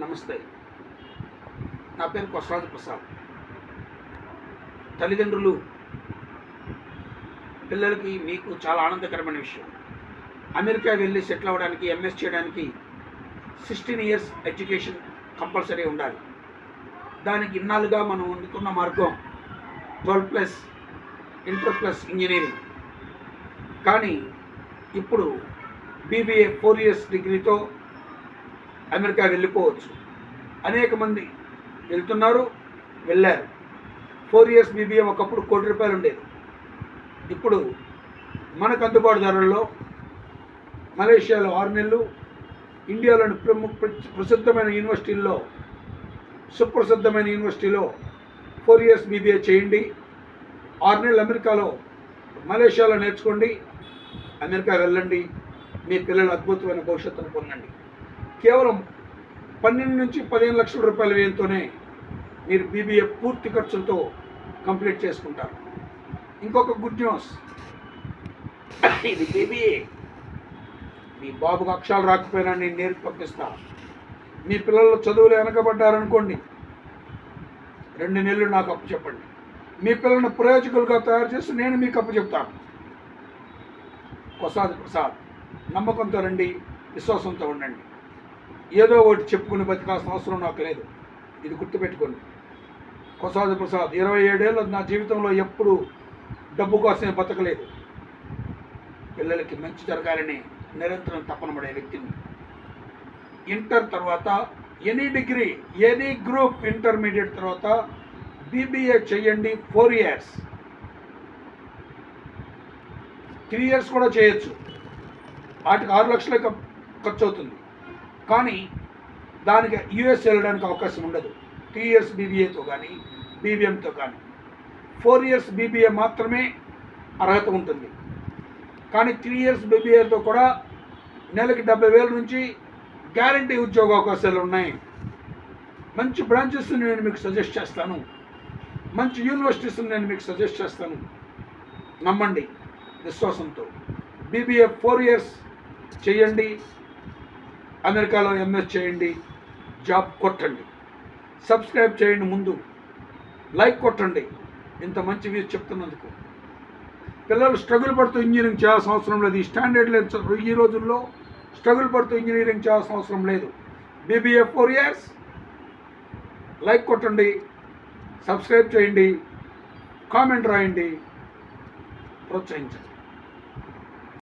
నమస్తే. నా పేరు కొసరాజు ప్రసాద్. తల్లిదండ్రులు పిల్లలకి మీకు చాలా ఆనందకరమైన విషయం. అమెరికా వెళ్ళి సెటిల్ అవ్వడానికి ఎంఎస్ చేయడానికి సిక్స్టీన్ ఇయర్స్ ఎడ్యుకేషన్ కంపల్సరీ ఉండాలి. దానికి ఇన్నాళ్ళుగా మనం అందుకున్న మార్గం twelve plus inter plus engineering. కానీ ఇప్పుడు బీబీఏ ఫోర్ ఇయర్స్ డిగ్రీతో అమెరికా వెళ్ళిపోవచ్చు. అనేక మంది వెళ్తున్నారు వెళ్ళారు. ఫోర్ ఇయర్స్ బీబీఎం ఒకప్పుడు కోటి రూపాయలు ఉండేది. ఇప్పుడు మనకు అందుబాటు ధరల్లో మలేషియాలో ఆరు నెలలు ఇండియాలోని ప్రముఖ ప్రసిద్ధమైన యూనివర్సిటీల్లో సుప్రసిద్ధమైన యూనివర్సిటీలో ఫోర్ ఇయర్స్ బీబీఏ చేయండి. ఆరు నెలలు అమెరికాలో మలేషియాలో నేర్చుకోండి. అమెరికా వెళ్ళండి. మీ పిల్లలు అద్భుతమైన భవిష్యత్తును పొందండి. కేవలం పన్నెండు నుంచి పదిహేను లక్షల రూపాయల వ్యయంతోనే మీరు బీబీఏ పూర్తి ఖర్చులతో కంప్లీట్ చేసుకుంటారు. ఇంకొక గుడ్ న్యూస్. ఇది బీబీఏ. మీ బాబుకు అక్షరాలు రాకపోయినా నేను నేర్పి పంపిస్తా. మీ పిల్లలు చదువులు వెనకబడ్డారనుకోండి రెండు నెలలు నాకు అప్పు చెప్పండి. మీ పిల్లలను ప్రయోజకులుగా తయారు చేసి నేను మీకు అప్పు చెప్తాను. ప్రసాద్ ప్రసాద్ నమ్మకంతో రండి విశ్వాసంతో ఉండండి. ఏదో ఒకటి చెప్పుకుని బతికాల్సిన అవసరం నాకు లేదు. ఇది గుర్తుపెట్టుకోండి. ప్రసాద్ ప్రసాద్ ఇరవై ఏడేళ్ళు నా జీవితంలో ఎప్పుడు డబ్బు కోసమే బతకలేదు. పిల్లలకి మంచి జరగాలని నిరంతరం తపనబడే వ్యక్తిని. ఇంటర్ తర్వాత any degree any group intermediate తర్వాత బీబీఏ చేయండి ఫోర్ ఇయర్స్. త్రీ ఇయర్స్ కూడా చేయొచ్చు. వాటికి ఆరు లక్షలే ఖర్చు అవుతుంది. కానీ దానికి యుఎస్ వెళ్ళడానికి అవకాశం ఉండదు. త్రీ ఇయర్స్ బీబీఏతో కానీ బీబీఎంతో కానీ ఫోర్ ఇయర్స్ బీబీఏ మాత్రమే అర్హత ఉంటుంది. కానీ త్రీ ఇయర్స్ బీబీఏతో కూడా నెలకి డెబ్బై వేల నుంచి గ్యారంటీ ఉద్యోగ అవకాశాలు ఉన్నాయి. మంచి బ్రాంచెస్ నేను మీకు సజెస్ట్ చేస్తాను. మంచి యూనివర్సిటీస్ నేను మీకు సజెస్ట్ చేస్తాను. నమ్మండి విశ్వాసంతో. బీబీఏ ఫోర్ ఇయర్స్ చేయండి. అమెరికాలో ఎంఎస్ చేయండి జాబ్ కొట్టండి. సబ్స్క్రైబ్ చేయండి ముందు లైక్ కొట్టండి. ఇంత మంచి వ్యూస్ చెప్తున్నందుకు. పిల్లలు స్ట్రగుల్ పడుతూ ఇంజనీరింగ్ చేయాల్సిన అవసరం లేదు. ఈ స్టాండర్డ్ లేదు ఈ రోజుల్లో స్ట్రగుల్ పడుతూ ఇంజనీరింగ్ చేయాల్సిన అవసరం లేదు. బీబీఏ ఫోర్ ఇయర్స్ లైక్ కొట్టండి సబ్స్క్రైబ్ చేయండి కామెంట్ రాయండి ప్రోత్సహించండి.